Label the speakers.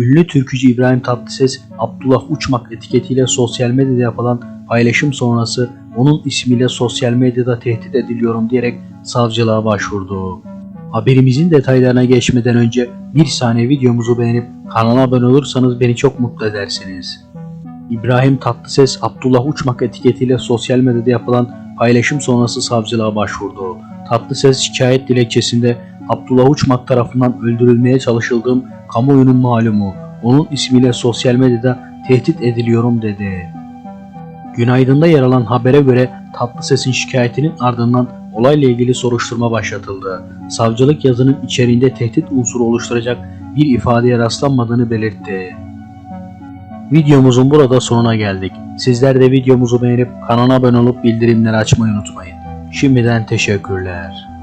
Speaker 1: Ünlü türkücü İbrahim Tatlıses, Abdullah Uçmak etiketiyle sosyal medyada yapılan paylaşım sonrası onun ismiyle sosyal medyada tehdit ediliyorum diyerek savcılığa başvurdu. Haberimizin detaylarına geçmeden önce bir saniye videomuzu beğenip kanala abone olursanız beni çok mutlu edersiniz. İbrahim Tatlıses, Abdullah Uçmak etiketiyle sosyal medyada yapılan paylaşım sonrası savcılığa başvurdu. Tatlıses şikayet dilekçesinde Abdullah Uçmak tarafından öldürülmeye çalışıldığım kamuoyunun malumu, onun ismiyle sosyal medyada tehdit ediliyorum dedi. Günaydın'da yer alan habere göre Tatlıses'in şikayetinin ardından olayla ilgili soruşturma başlatıldı. Savcılık yazının içeriğinde tehdit unsuru oluşturacak bir ifadeye rastlanmadığını belirtti. Videomuzun burada sonuna geldik. Sizler de videomuzu beğenip kanala abone olup bildirimleri açmayı unutmayın. Şimdiden teşekkürler.